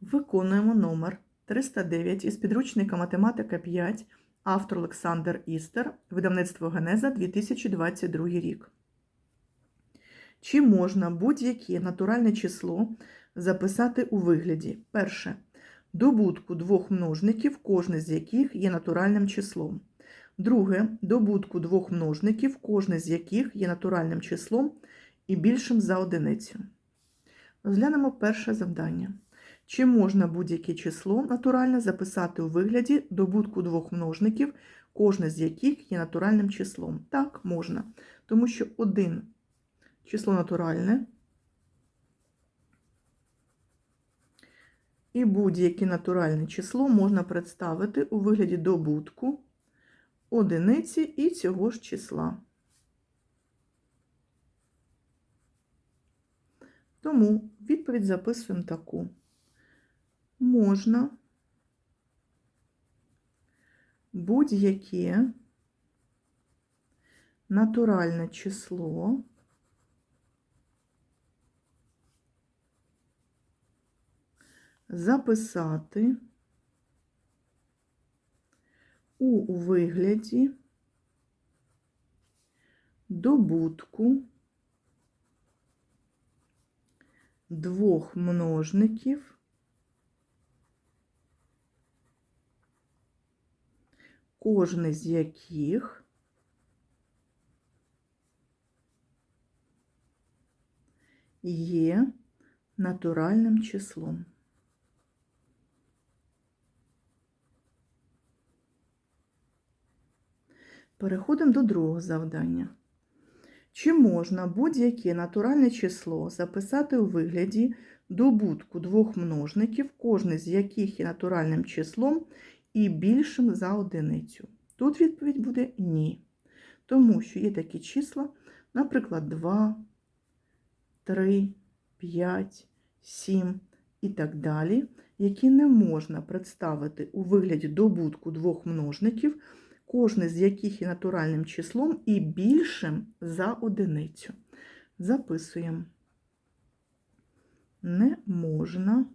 Виконуємо номер 309 із підручника Математика 5, автор Олександр Істер, видавництво Генеза 2022 рік. Чи можна будь-яке натуральне число записати у вигляді? Перше. Добутку двох множників, кожне з яких є натуральним числом. Друге. Добутку двох множників, кожне з яких є натуральним числом і більшим за одиницю. Розглянемо перше завдання. Чи можна будь-яке число натуральне записати у вигляді добутку двох множників, кожне з яких є натуральним числом? Так, можна. Тому що один число натуральне і будь-яке натуральне число можна представити у вигляді добутку одиниці і цього ж числа. Тому відповідь записуємо таку. Можна. Будь-яке натуральне число записати у вигляді добутку двох множників кожне з яких є натуральним числом. Переходимо до другого завдання. Чи можна будь-яке натуральне число записати у вигляді добутку двох множників, кожне з яких є натуральним числом і більшим за одиницю? Тут відповідь буде ні. Тому що є такі числа, наприклад, 2, 3, 5, 7 і так далі, які не можна представити у вигляді добутку двох множників, кожне з яких є натуральним числом і більшим за одиницю. Записуємо. Не можна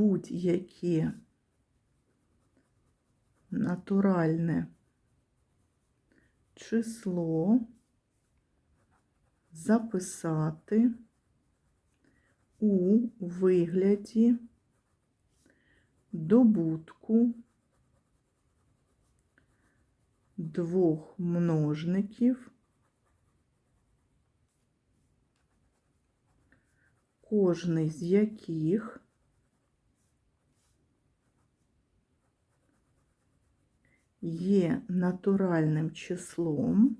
будь-яке натуральне число записати у вигляді добутку двох множників, кожний з яких є натуральним числом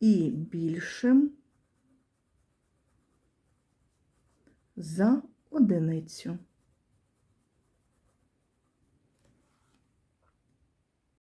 і більшим за одиницю.